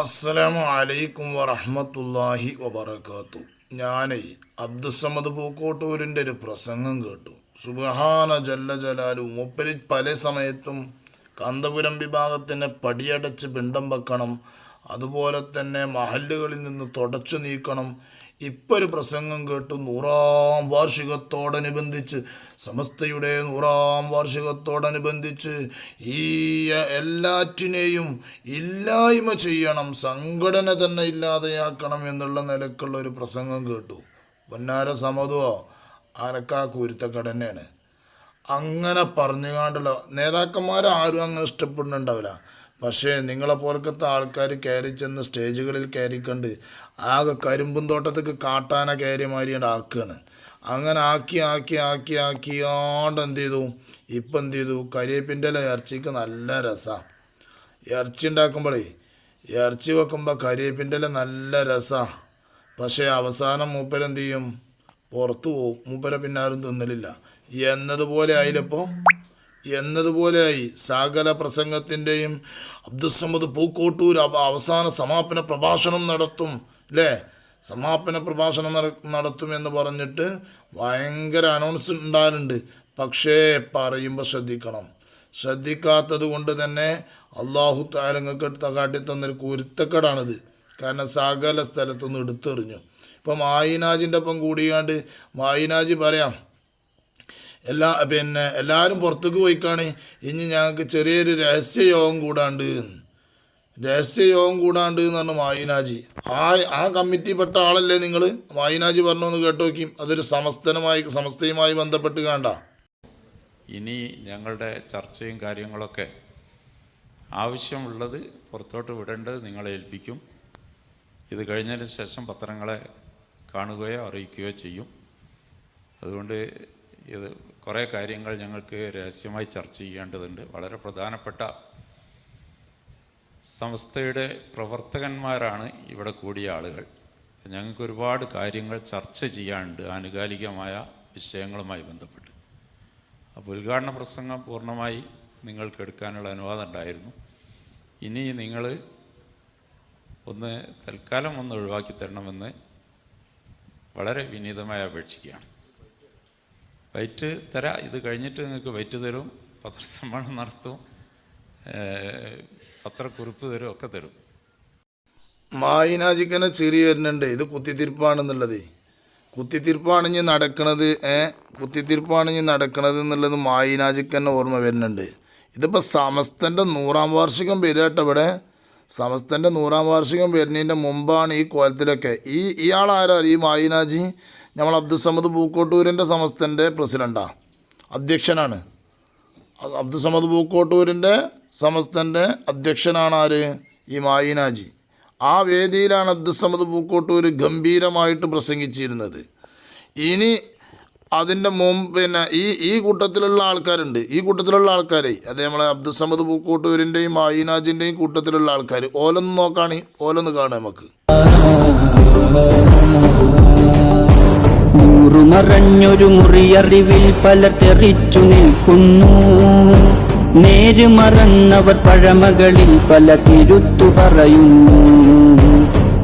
അസ്സലാമു അലൈക്കും വറഹ്മത്തുള്ളാഹി വബറകാത്തു. ഞാനേ അബ്ദുസമദ് പൂക്കോട്ടൂരിന്റെ ഒരു പ്രസംഗം കേട്ടു. സുബഹാന ജല്ല ജലാലു മൂപ്പരി പല സമയത്തും കാന്തപുരം വിഭാഗത്തിനെ പടിയടച്ച് പിണ്ടം വെക്കണം അതുപോലെ തന്നെ മഹല്ലുകളിൽ നിന്ന് തുടച്ചു നീക്കണം ഇപ്പൊ ഒരു പ്രസംഗം കേട്ടു നൂറാം വാർഷികത്തോടനുബന്ധിച്ച് സമസ്തയുടെ നൂറാം വാർഷികത്തോടനുബന്ധിച്ച് ഈ എല്ലാറ്റിനെയും ഇല്ലായ്മ ചെയ്യണം സംഘടന തന്നെ ഇല്ലാതെയാക്കണം എന്നുള്ള നിലക്കുള്ള ഒരു പ്രസംഗം കേട്ടു. പൊന്നാര സമതുവോ ആനക്കാ കുരുത്തക്കടന്നെയാണ്. അങ്ങനെ പറഞ്ഞുകാണ്ടുള്ള നേതാക്കന്മാരും ആരും അങ്ങനെ ഇഷ്ടപ്പെടുന്നുണ്ടാവില്ല. പക്ഷേ നിങ്ങളെ പോലത്തെ ആൾക്കാർ കയറി ചെന്ന് സ്റ്റേജുകളിൽ കയറിക്കണ്ട് ആകെ കരിമ്പും തോട്ടത്തേക്ക് കാട്ടാന മാതിരിയാണ് ആക്കുകയാണ് അങ്ങനെ ആക്കി ആക്കി ആക്കി ആക്കിയാണ്ട് എന്ത് ചെയ്തു? ഇപ്പം എന്ത് ചെയ്തു? കരിയേപ്പിന്റെ ഇല ഇറച്ചിക്ക് നല്ല രസമാണ് ഇറച്ചി ഉണ്ടാക്കുമ്പോഴേ ഇറച്ചി വെക്കുമ്പോൾ കരിയേപ്പിന്റെ ഇല നല്ല രസമാണ് പക്ഷേ അവസാനം മൂപ്പരെന്ത് ചെയ്യും? പുറത്തു പോവും. മൂപ്പരെ പിന്നാരും തിന്നലില്ല. എന്നതുപോലെ ആയില്ലപ്പോൾ എന്നതുപോലെയായി സകല പ്രസംഗത്തിന്റെയും അബ്ദുസമ്മദ് പൂക്കോട്ടൂർ അവസാന സമാപന പ്രഭാഷണം നടത്തും അല്ലേ സമാപന പ്രഭാഷണം നട- നടത്തും എന്ന് പറഞ്ഞിട്ട് ഭയങ്കര അനൗൺസ് ഉണ്ടാകുന്നുണ്ട് പക്ഷേ പറയുമ്പോൾ ശ്രദ്ധിക്കണം. ശ്രദ്ധിക്കാത്തത് കൊണ്ട് തന്നെ അള്ളാഹു താരങ്ങൾക്ക് കാട്ടി തന്നൊരു കുരുത്തക്കടാണിത്. കാരണം സകല സ്ഥലത്തുനിന്ന് എടുത്തെറിഞ്ഞു. ഇപ്പം മായിനാജിന്റെ ഒപ്പം കൂടിയാണ്ട് മായിനാജി പറയാം എല്ലാ പിന്നെ എല്ലാവരും പുറത്തേക്ക് പോയിക്കാണ്. ഇനി ഞങ്ങൾക്ക് ചെറിയൊരു രഹസ്യ യോഗം കൂടാണ്ട്. രഹസ്യ യോഗം കൂടാണ്ട് എന്ന് പറഞ്ഞു മായിനാജി. ആ ആ കമ്മിറ്റിപ്പെട്ട ആളല്ലേ നിങ്ങൾ മായിനാജി പറഞ്ഞു എന്ന് കേട്ടു നോക്കി അതൊരു സമസ്തനുമായി സമസ്തയുമായി ബന്ധപ്പെട്ട് കാണ്ട. ഇനി ഞങ്ങളുടെ ചർച്ചയും കാര്യങ്ങളൊക്കെ ആവശ്യമുള്ളത് പുറത്തോട്ട് വിടേണ്ടത് നിങ്ങളെ ഏൽപ്പിക്കും. ഇത് കഴിഞ്ഞതിന് ശേഷം പത്രങ്ങളെ കാണുകയോ അറിയിക്കുകയോ ചെയ്യും. അതുകൊണ്ട് ഇത് കുറേ കാര്യങ്ങൾ ഞങ്ങൾക്ക് രഹസ്യമായി ചർച്ച ചെയ്യേണ്ടതുണ്ട്. വളരെ പ്രധാനപ്പെട്ട സംസ്ഥയുടെ പ്രവർത്തകന്മാരാണ് ഇവിടെ കൂടിയ ആളുകൾ. ഞങ്ങൾക്ക് ഒരുപാട് കാര്യങ്ങൾ ചർച്ച ചെയ്യാനുണ്ട്. ആനുകാലികമായ വിഷയങ്ങളുമായി ബന്ധപ്പെട്ട്. അപ്പോൾ ഉദ്ഘാടന പ്രസംഗം പൂർണമായി നിങ്ങൾക്ക് എടുക്കാനുള്ള അനുവാദം ഉണ്ടായിരുന്നു. ഇനി നിങ്ങൾ ഒന്ന് തൽക്കാലം ഒന്ന് ഒഴിവാക്കി തരണമെന്ന് വളരെ വിനീതമായി അപേക്ഷിക്കുകയാണ്. വൈറ്റ് തരാം ഇത് കഴിഞ്ഞിട്ട് നിങ്ങൾക്ക് വൈറ്റ് തരും പത്രസമ്മേളനം നടത്തും പത്രക്കുറിപ്പ് തരും ഒക്കെ തരും. മായിനാജിക്കനെ ചെറിയ വരുന്നുണ്ട്. ഇത് കുത്തിത്തിരിപ്പാണെന്നുള്ളത്. കുത്തിത്തിരിപ്പാണ് ഇനി നടക്കണത് ഏ കുത്തിത്തിരിപ്പാണ് ഇനി നടക്കണത് എന്നുള്ളത് മായിനാജിക്കന്നെ ഓർമ്മ വരുന്നുണ്ട്. ഇതിപ്പോൾ സമസ്തന്റെ നൂറാം വാർഷികം വരികട്ടെ ഇവിടെ. സമസ്തന്റെ നൂറാം വാർഷികം വരുന്നതിന്റെ മുമ്പാണ് ഈ കോലത്തിലൊക്കെ. ഈ ഇയാളാരാ ഈ മായിനാജി? നമ്മൾ അബ്ദുസമദ് പൂക്കോട്ടൂരിന്റെ സമസ്തന്റെ പ്രസിഡന്റാണ് അധ്യക്ഷനാണ്. അബ്ദുസമദ് പൂക്കോട്ടൂരിന്റെ സമസ്തന്റെ അധ്യക്ഷനാണ് ആര്? ഈ മായിനാജി. ആ വേദിയിലാണ് അബ്ദുസമദ് പൂക്കോട്ടൂർ ഗംഭീരമായിട്ട് പ്രസംഗിച്ചിരുന്നത്. ഇനി അതിന്റെ മുമ്പ് പിന്നെ ഈ ഈ കൂട്ടത്തിലുള്ള ആൾക്കാരുണ്ട്. ഈ കൂട്ടത്തിലുള്ള ആൾക്കാരെ അതേ നമ്മളെ അബ്ദുസമദ് പൂക്കോട്ടൂരിന്റെയും മായിനാജിന്റെയും കൂട്ടത്തിലുള്ള ആൾക്കാർ ഓലൊന്ന് നോക്കാണ് ഓലൊന്ന് കാണാം നമുക്ക്. നൂറു നിറഞ്ഞൊരു മുറിയറിവിൽ പല തെറിച്ചു നിൽക്കുന്നു. നേര് മറന്നവർ പഴമകളിൽ പല തിരുത്തു പറയുന്നു.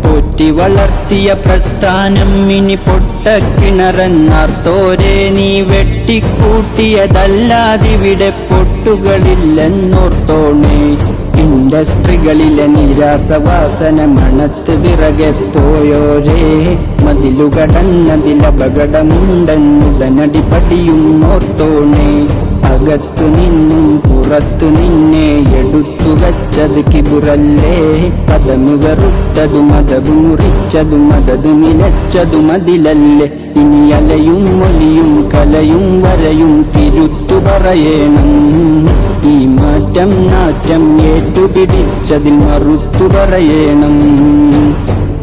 പോറ്റി വളർത്തിയ പ്രസ്ഥാനം ഇനി പൊട്ടക്കിണറന്നാർത്തോരെ നീ വെട്ടിക്കൂട്ടിയതല്ലാതിവിടെ പൊട്ടുകളില്ലെന്നോർത്തോണേ. ഇൻഡസ്ട്രികളിലെ നിരാസവാസന മണത്ത് വിറകെ പോയോരേ. മതിലുകടന്നതിലപകടമുണ്ടെന്നുടനടി പടിയും ഓർത്തോണേ. അകത്തു നിന്നും പുറത്തു നിന്നെ എടുത്തു വച്ചത് കിബുറല്ലേ. പദമു വെറുത്തതു മതബു മുറിച്ചതു മതതു നിലച്ചതു മതിലല്ലേ ഇനി അലയും മൊലിയും കലയും വരയും തിരുത്തു പറയണം. ഈ മാറ്റം നാറ്റം ഏറ്റുപിടിച്ചതിൽ മറുത്തു പറയണം.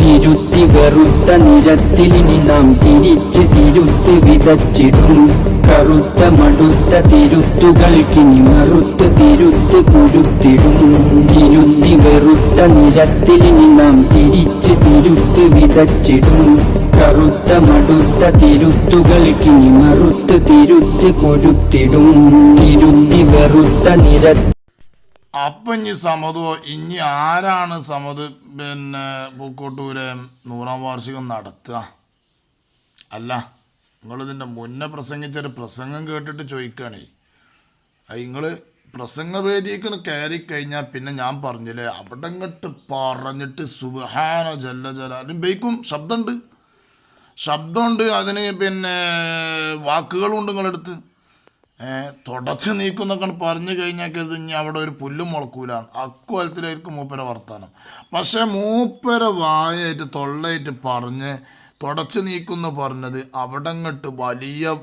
തിരുത്തി വെറുത്ത നിരത്തിലിനി നാം തിരിച്ച് തിരുത്ത് വിതച്ചിടും. കറുത്ത മടുത്ത തിരുത്തുകൾക്കിനി മറുത്ത് തിരുത്ത് കുരുത്തിടും. തിരുത്തി വെറുത്ത നിരത്തിലിനി നാം തിരിച്ച് തിരുത്ത് വിതച്ചിടും. കറുത്ത മടുത്ത തിരുത്തുകൾക്കിനി മറുത്ത് തിരുത്ത് കൊഴുത്തിടും തിരുത്തി വെറുത്ത നിര അപ്പം ഇനി സമതോ ഇനി ആരാണ് സമത് പിന്നെ പൂക്കോട്ടൂരെ നൂറാം വാർഷികം നടത്തുക? അല്ല നിങ്ങളിതിന്റെ മുന്നേ പ്രസംഗിച്ചൊരു പ്രസംഗം കേട്ടിട്ട് ചോദിക്കുകയാണേ. നിങ്ങൾ പ്രസംഗവേദിക്ക് കയറി കഴിഞ്ഞാൽ പിന്നെ ഞാൻ പറഞ്ഞില്ലേ അവിടെ ഇങ്ങോട്ട് പറഞ്ഞിട്ട് സുബഹാന ജല്ല ജലാലും ബൈക്കും ശബ്ദമുണ്ട് ശബ്ദമുണ്ട് അതിന് പിന്നെ വാക്കുകളുണ്ട് നിങ്ങളെടുത്ത്. തുടച്ച് നീക്കുന്നൊക്കെ പറഞ്ഞു കഴിഞ്ഞാൽ കരുതി ഇനി അവിടെ ഒരു പുല്ലും മുളക്കൂല. അക്കുവലത്തിലായിരിക്കും മൂപ്പര വർത്താനം. പക്ഷേ മൂപ്പര വായായിട്ട് തൊള്ളയായിട്ട് പറഞ്ഞ് തുടച്ച് നീക്കുന്ന പറഞ്ഞത് അവിടെ അങ്ങോട്ട് വലിയ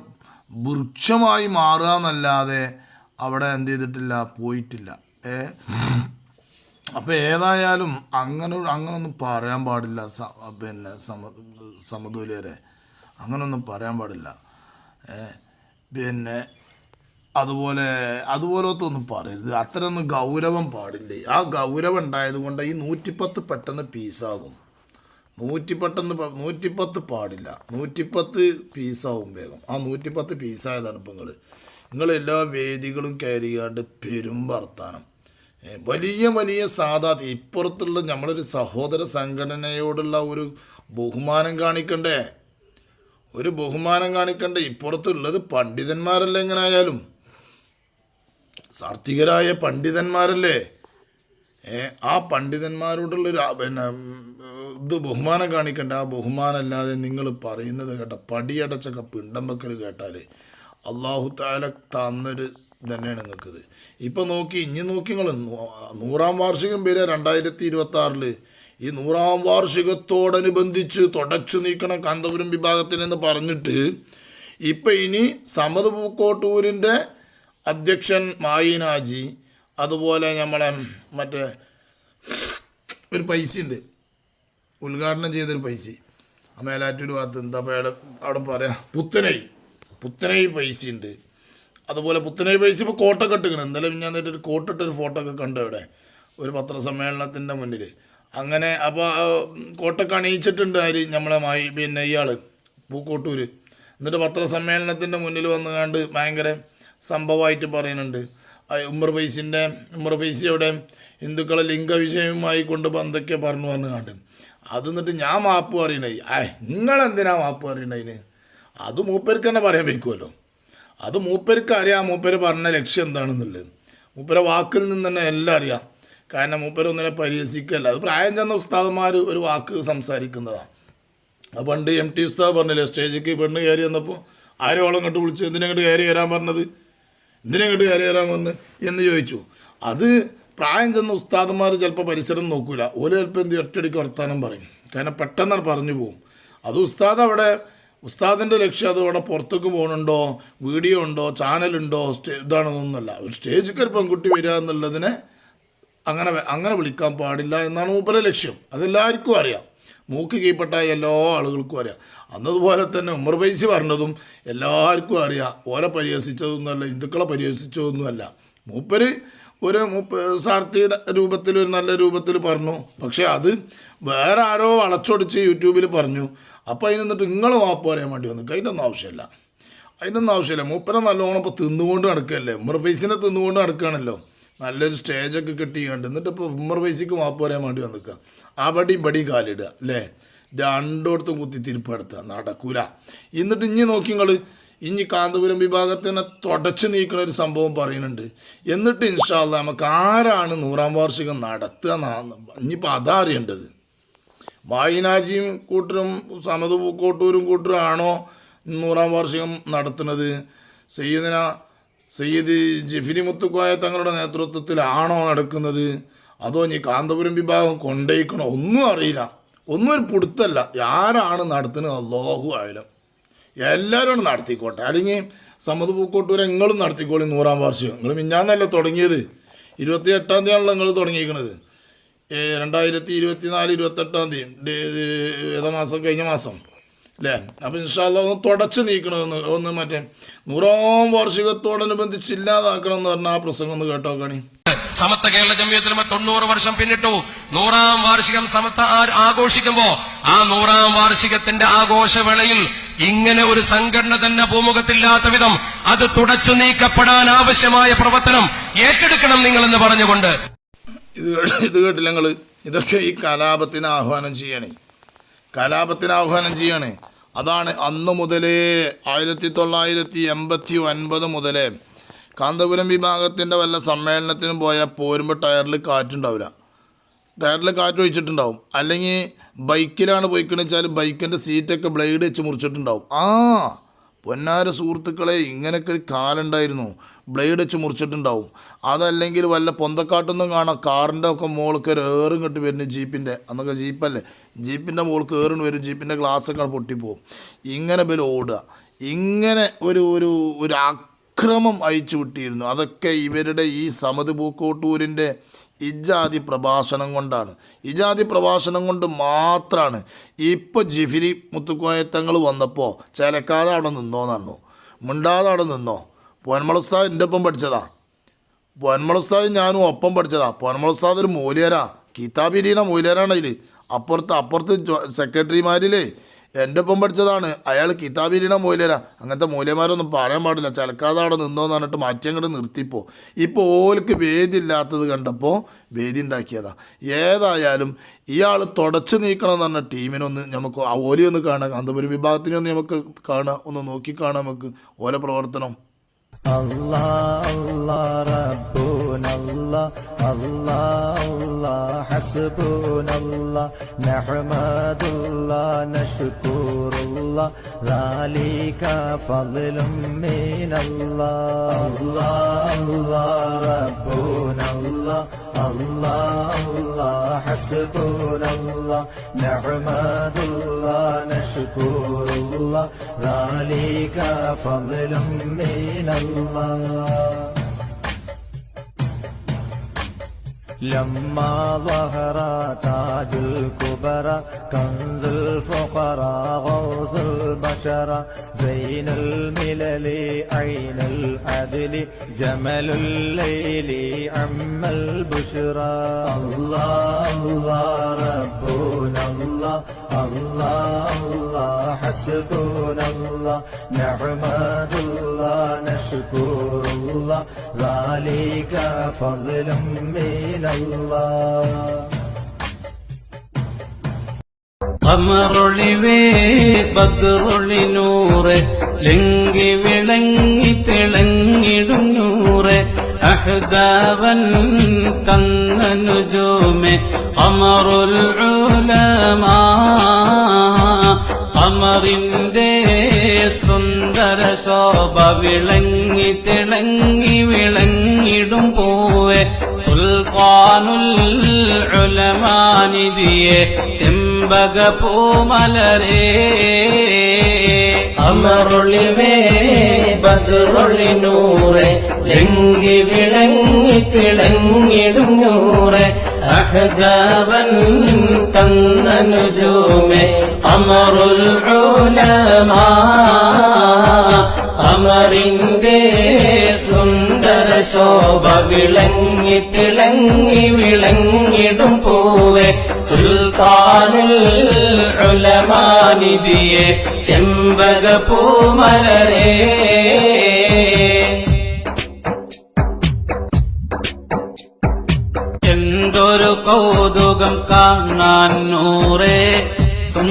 വൃക്ഷമായി മാറുക എന്നല്ലാതെ അവിടെ എന്ത് ചെയ്തിട്ടില്ല പോയിട്ടില്ല. ഏ? അപ്പം ഏതായാലും അങ്ങനെ അങ്ങനൊന്നും പറയാൻ പാടില്ല പിന്നെ സമ സമതുല്യരെ. അങ്ങനൊന്നും പറയാൻ പാടില്ല. പിന്നെ അതുപോലെ അതുപോലത്തെ ഒന്നും പറയരുത്. അത്രയൊന്നും ഗൗരവം പാടില്ല. ആ ഗൗരവം ഉണ്ടായത് കൊണ്ട് ഈ നൂറ്റിപ്പത്ത് പെട്ടെന്ന് പീസാകും. നൂറ്റിപ്പത്തെന്ന് പ- നൂറ്റിപ്പത്ത് പാടില്ല. നൂറ്റിപ്പത്ത് പീസാവും വേഗം. ആ നൂറ്റിപ്പത്ത് പീസായതാണ് ഇപ്പം നിങ്ങൾ നിങ്ങളെല്ലാ വേദികളും കയറിയാണ്ട് പെരും വർത്താനം. വലിയ വലിയ സാധാ ഇപ്പുറത്തുള്ള നമ്മളൊരു സഹോദര സംഘടനയോടുള്ള ഒരു ബഹുമാനം കാണിക്കണ്ടേ? ഒരു ബഹുമാനം കാണിക്കണ്ടേ? ഇപ്പുറത്തുള്ളത് പണ്ഡിതന്മാരല്ലേ എങ്ങനായാലും? സാർത്തികരായ പണ്ഡിതന്മാരല്ലേ? ആ പണ്ഡിതന്മാരോടുള്ളൊരു പിന്നെ ഇത് ബഹുമാനം കാണിക്കണ്ട. ആ ബഹുമാനമല്ലാതെ നിങ്ങൾ പറയുന്നത് കേട്ട പടിയടച്ചൊക്കെ പിണ്ടം വെക്കൽ കേട്ടാൽ അള്ളാഹു താല തന്നൊരു തന്നെയാണ് നിങ്ങൾക്കിത്. ഇപ്പം നോക്കി ഇനി നോക്കി നിങ്ങൾ നൂറാം വാർഷികം വരെ രണ്ടായിരത്തി ഇരുപത്തി ആറിൽ ഈ നൂറാം വാർഷികത്തോടനുബന്ധിച്ച് തുടച്ചു നീക്കണം കാന്തപുരം വിഭാഗത്തിനെന്ന് പറഞ്ഞിട്ട് ഇപ്പം ഇനി സമത് പൂക്കോട്ടൂരിന്റെ അധ്യക്ഷൻ മായിനാജി അതുപോലെ നമ്മളെ മറ്റേ ഒരു പൈസ ഉണ്ട് ഉദ്ഘാടനം ചെയ്തൊരു പൈസ. ആ മേലാറ്റൂർ ഭാഗത്ത് എന്താ അവിടെ പറയാം പുത്തനൈ. പുത്തനൈ പൈസ ഉണ്ട് അതുപോലെ പുത്തനേ പൈസ ഇപ്പോൾ കോട്ടൊക്കെ ഇട്ടിങ്ങനെ എന്തായാലും ഞാൻ നേരിട്ട് ഒരു കോട്ടിട്ടൊരു ഫോട്ടോ ഒക്കെ കണ്ടു അവിടെ. ഒരു പത്രസമ്മേളനത്തിന്റെ മുന്നിൽ അങ്ങനെ അപ്പോൾ കോട്ടൊക്കെ അണിയിച്ചിട്ടുണ്ട് ആര് നമ്മളെ മായി പിന്നെ ഇയാൾ പൂക്കോട്ടൂർ എന്നിട്ട് പത്രസമ്മേളനത്തിന്റെ മുന്നിൽ വന്നു കണ്ട് ഭയങ്കര സംഭവമായിട്ട് പറയുന്നുണ്ട്. ഉമ്മർ ഫൈസിന്റെ ഉമ്മർ അവിടെ ഹിന്ദുക്കളെ ലിംഗവിഷയവുമായി കൊണ്ട് എന്തൊക്കെ പറഞ്ഞു പറഞ്ഞു കണ്ട്. അത് എന്നിട്ട് ഞാൻ മാപ്പ് പറയണേ ആ നിങ്ങളെന്തിനാ മാപ്പ് പറയണതിന് അത് മൂപ്പേർക്ക് തന്നെ പറയാൻ വയ്ക്കുമല്ലോ അത് മൂപ്പർക്ക് അറിയാം. മൂപ്പര് പറഞ്ഞ ലക്ഷ്യം എന്താണെന്നുള്ളത്. മൂപ്പരെ വാക്കിൽ നിന്ന് തന്നെ എല്ലാം അറിയാം. കാരണം മൂപ്പര് ഒന്നിനെ പരിഹസിക്കല്ല. അത് പ്രായം ചെന്ന ഉസ്താദന്മാർ ഒരു വാക്ക് സംസാരിക്കുന്നതാണ് പണ്ട് എം ടി ഉസ്താദ് പറഞ്ഞില്ലേ സ്റ്റേജിലേക്ക് പെണ്ണ് കയറി വന്നപ്പോൾ ആരോളം കണ്ട് വിളിച്ച്? എന്തിനെങ്ങോട്ട് കയറി വരാൻ പറഞ്ഞത്? എന്തിനെങ്ങോട്ട് കയറി വരാൻ പറഞ്ഞത് എന്ന് ചോദിച്ചു. അത് പ്രായം ചെന്ന ഉസ്താദന്മാർ ചിലപ്പോൾ പരിസരം നോക്കൂല. ഓൽ ചിലപ്പോൾ എന്ത് ഒറ്റയടിക്ക് വർത്താനം പറയും. കാരണം പെട്ടെന്നാണ് പറഞ്ഞു പോകും അത് ഉസ്താദ് അവിടെ ഉസ്താദിന്റെ ലക്ഷ്യം അത് അവിടെ പുറത്തേക്ക് പോകുന്നുണ്ടോ വീഡിയോ ഉണ്ടോ? ചാനലുണ്ടോ സ്റ്റേ ഇതാണെന്നൊന്നുമല്ല. ഒരു സ്റ്റേജിൽ ഒരു പെൺകുട്ടി വരിക എന്നുള്ളതിനെ അങ്ങനെ അങ്ങനെ വിളിക്കാൻ പാടില്ല എന്നാണ് മൂപ്പരെ ലക്ഷ്യം. അതെല്ലാവർക്കും അറിയാം. മൂക്ക് കീപ്പെട്ട എല്ലാ ആളുകൾക്കും അറിയാം. അന്നതുപോലെ തന്നെ ഉമർ പൈസ പറഞ്ഞതും എല്ലാവർക്കും അറിയാം. ഓരെ പരിഹസിച്ചതൊന്നുമല്ല ഹിന്ദുക്കളെ പരിഹസിച്ചതൊന്നുമല്ല. മൂപ്പര് ഒരു സാർത്ഥി രൂപത്തിൽ ഒരു നല്ല രൂപത്തിൽ പറഞ്ഞു. പക്ഷേ അത് വേറെ ആരോ വളച്ചൊടിച്ച് യൂട്യൂബിൽ പറഞ്ഞു. അപ്പോൾ അതിന് നിന്നിട്ട് നിങ്ങൾ വാപ്പ് പറയാൻ വേണ്ടി വന്നു. അതിനൊന്നും ആവശ്യമില്ല. അതിനൊന്നും ആവശ്യമില്ല. മൂപ്പരെ നല്ലോണം ഇപ്പോൾ തിന്നുകൊണ്ട് നടക്കുകയല്ലേ ഉമ്മർ ഫൈസിനെ തിന്നുകൊണ്ട് നടക്കുകയാണല്ലോ നല്ലൊരു സ്റ്റേജൊക്കെ കെട്ടിക്കണ്ട് എന്നിട്ട് ഇപ്പോൾ ഉമ്മർ ഫൈസിക്ക് വാപ്പ് പറയാൻ വേണ്ടി വന്നിക്കുക അവിടെയും ഇവിടെയും കാലിടുക അല്ലേ? രണ്ടിടത്തും കുത്തി തിരുപ്പെടുത്തുക. നടക്കൂല. എന്നിട്ട് ഇനി നോക്കി നിങ്ങൾ ഇനി കാന്തപുരം വിഭാഗത്തിനെ തുടച്ചു നീക്കുന്ന ഒരു സംഭവം പറയുന്നുണ്ട്. എന്നിട്ട് ഇൻഷാല്ല നമുക്ക് ആരാണ് നൂറാം വാർഷികം നടത്തുക എന്നാണ് ഇനിയിപ്പോൾ അതാ അറിയേണ്ടത്. വായിനാജിയും കൂട്ടരും സമത് പൂക്കോട്ടൂരും കൂട്ടരും ആണോ നൂറാം വാർഷികം നടത്തുന്നത്? സയ്യിദിന സയ്യിദ് ജഫിനി മുത്തുക്കോയ തങ്ങളുടെ നേതൃത്വത്തിലാണോ നടക്കുന്നത്? അതോ ഇനി കാന്തപുരം വിഭാഗം കൊണ്ടേക്കണോ? ഒന്നും അറിയില്ല. ഒന്നും ഒരു പിടുത്തല്ല. ആരാണ് നടത്തുന്നത്? അള്ളാഹു ആയാലും എല്ലാവരും നടത്തിക്കോട്ടെ. അല്ലെങ്കിൽ സമ്മത പൂക്കോട്ടൂർ നിങ്ങളും നടത്തിക്കോളി നൂറാം വാർഷികം. നിങ്ങൾ മിഞ്ഞാന്നല്ലേ തുടങ്ങിയത്? ഇരുപത്തി എട്ടാം തീയതിയാണല്ലോ നിങ്ങൾ തുടങ്ങിയിരിക്കുന്നത് രണ്ടായിരത്തി ഇരുപത്തി നാല് ഇരുപത്തെട്ടാം തീയതി. ഏതാ മാസം? കഴിഞ്ഞ മാസം. അല്ലേ? അപ്പം ഇൻഷാല്ല ഒന്ന് തുടച്ച് നീക്കണമെന്ന് ഒന്ന് മറ്റേ നൂറാം വാർഷികത്തോടനുബന്ധിച്ച് ഇല്ലാതാക്കണം എന്ന് പറഞ്ഞാൽ ആ പ്രസംഗം ഒന്ന് കേട്ടോക്കണി. സമത്വ കേരള ജമ്മിയത്തിലുമ തൊണ്ണൂറ് വർഷം പിന്നിട്ടു. നൂറാം വാർഷികം സമത്ത ആഘോഷിക്കുമ്പോ ആ നൂറാം വാർഷികത്തിന്റെ ആഘോഷവേളയിൽ ഇങ്ങനെ ഒരു സംഘടന തന്നെ ഭൂമുഖത്തില്ലാത്ത വിധം അത് തുടച്ചു നീക്കപ്പെടാൻ ആവശ്യമായ പ്രവർത്തനം ഏറ്റെടുക്കണം നിങ്ങളെന്ന് പറഞ്ഞുകൊണ്ട്. ഇത് ഇത് കേട്ടില്ല നിങ്ങൾ ഇതൊക്കെ ഈ കലാപത്തിന് ആഹ്വാനം ചെയ്യണേ. കലാപത്തിന് ആഹ്വാനം ചെയ്യണേ. അതാണ് അന്ന് മുതലേ ആയിരത്തി തൊള്ളായിരത്തി എൺപത്തി ഒൻപത് മുതലേ കാന്തപുരം വിഭാഗത്തിന്റെ വല്ല സമ്മേളനത്തിനും പോയാൽ പോരുമ്പോൾ ടയറിൽ കാറ്റുണ്ടാവില്ല. ടയറിൽ കാറ്റ് ഒഴിച്ചിട്ടുണ്ടാവും. അല്ലെങ്കിൽ ബൈക്കിലാണ് പോയിക്കണെന്ന് വെച്ചാൽ ബൈക്കിന്റെ സീറ്റൊക്കെ ബ്ലേഡ് വെച്ച് മുറിച്ചിട്ടുണ്ടാവും. ആ പൊന്നാര സുഹൃത്തുക്കളെ ഇങ്ങനെയൊക്കെ ഒരു കാലുണ്ടായിരുന്നു. ബ്ലേഡ് വെച്ച് മുറിച്ചിട്ടുണ്ടാവും. അതല്ലെങ്കിൽ വല്ല പൊന്തക്കാട്ടൊന്നും കാണാം. കാറിന്റെ ഒക്കെ മോൾക്ക് ഒരു ഏറും കെട്ടി വരുന്നു ജീപ്പിന്റെ അന്നൊക്കെ ജീപ്പല്ലേ? ജീപ്പിന്റെ മോൾക്ക് ഏറിന് വരും. ജീപ്പിന്റെ ഗ്ലാസ്സൊക്കെ പൊട്ടിപ്പോവും. ഇങ്ങനെ പേര് ഓടുക. ഇങ്ങനെ ഒരു ഒരു ഒരു അക്രമം അയച്ചു വിട്ടിരുന്നു അതൊക്കെ ഇവരുടെ ഈ സമത് പൂക്കോട്ടൂരിന്റെ ഇജാതി പ്രഭാഷണം കൊണ്ടാണ്. ഇജാതി പ്രഭാഷണം കൊണ്ട് മാത്രമാണ് ഇപ്പോൾ ജിഫിരി മുത്തുക്കോയത്തങ്ങൾ വന്നപ്പോൾ ചിലക്കാതെ അവിടെ നിന്നോ എന്നു മിണ്ടാതെ അവിടെ നിന്നോ? പൊന്മളസ്താദ് എന്റെ ഒപ്പം പഠിച്ചതാ. പൊന്മളസ്താദ് ഞാനും ഒപ്പം പഠിച്ചതാ. പൊന്മളസ്താദ് ഒരു മൂല്യരാ. കിതാബിരീന മൂല്യരാണ് അതിൽ അപ്പുറത്ത് അപ്പുറത്ത് സെക്രട്ടറിമാരിലേ എന്റെ ഒപ്പം പഠിച്ചതാണ്. അയാൾ കിതാബിലിന മൂല്യനാ അങ്ങനത്തെ മൂല്യമാരൊന്നും പറയാൻ പാടില്ല. ചലക്കാതെ അവിടെ നിന്നോന്ന് പറഞ്ഞിട്ട് മാറ്റി അങ്ങോട്ട് നിർത്തിപ്പോ. ഇപ്പോൾ ഓൽക്ക് വേദി ഇല്ലാത്തത് കണ്ടപ്പോൾ വേദി ഉണ്ടാക്കിയതാണ് ഏതായാലും ഇയാൾ തുടച്ചു നീക്കണം എന്ന് പറഞ്ഞ ടീമിനൊന്ന് നമുക്ക് ഓലി ഒന്ന് കാണാം. കാന്തപുരം വിഭാഗത്തിനൊന്ന് നമുക്ക് കാണാം. ഒന്ന് നോക്കിക്കാണാം നമുക്ക് ഓല പ്രവർത്തനം. അള്ളാ അള്ളാ റബ്ബോ. ربنا الله الله الله حسبنا الله نحمد الله نشكر الله ذلك فضل من الله الله الله ربنا الله الله الله حسبنا الله نحمد الله نشكر الله ذلك فضل من الله لما ظهر تاج الكبرى كنز الفقراء غوث البشر زين الملل عين العدل جمل الليل عم البشرى. الله الله ربنا الله الله الله. حسبنا الله نحمد الله نشكر الله ذلك فضل من الله കമറൊളിവേ ബദ്രൊളി നൂറ് ലിംഗി വിളങ്ങി തിളങ്ങിടും നൂറ് അഹ്ദാവൻ തന്നനുജോമെ അമറുൽ അമറിന്റെ സുന്ദര ശോഭ വിളങ്ങി തിളങ്ങി വിളങ്ങിടും പൂവെ. സുൽത്താനുൽ ഉലമാനിധിയെ ചെമ്പക പൂമലരേ. അമറൊളിവേ ബദറുളി നൂറെ. ലങ്കി വിളങ്ങി തിളങ്ങിടും നൂറെ. അഹദാവൻ തന്നനുജൂമെ അമറുൽ ഉലമാ അമറിന്റെ സുന്ദര ശോഭ വിളങ്ങി തിളങ്ങി വിളങ്ങിടും പൂവെ. സുൽത്താനുൽ ഉലമാനിധിയെ ചെമ്പക പൂമലരേ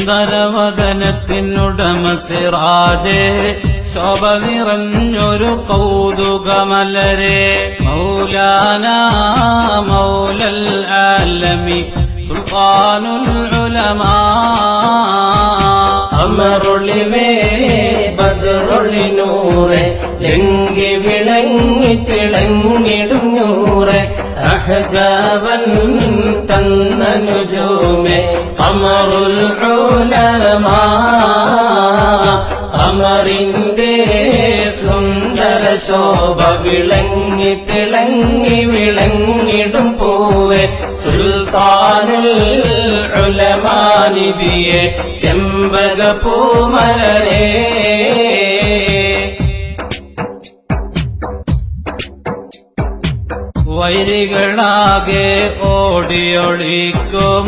സുന്ദരവദനത്തിനുടമ സിറാജേ ശോഭ നിറഞ്ഞൊരു കൗതുകമലരെ. മൗലാന മൗലൽ ആലമി സുൽത്താനുൽ ഉലമാ. അമറൊളിവേ ബദറൊളി നൂറെ ലങ്കി വിളങ്ങി തിളങ്ങിടും നൂറെ. തന്നനുജോമെ അമറുൽ അമറിന്റെ സുന്ദര ശോഭ വിളങ്ങി തിളങ്ങി വിളങ്ങിടും പൂവെ. സുൽത്താനുൽ ഉലമാനിധിയെ ചെമ്പക പൂമലരേ. വൈരികളാകെ ഓടിയൊളിക്കും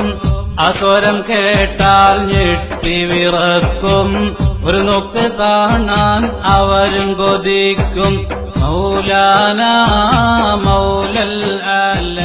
അസ്വരം കേട്ടാൽ ഞെട്ടി വിറക്കും. ഒരു നോക്ക് കാണാൻ അവരും കൊതിക്കും. മൗലാന മൗലൽ ആലമീൻ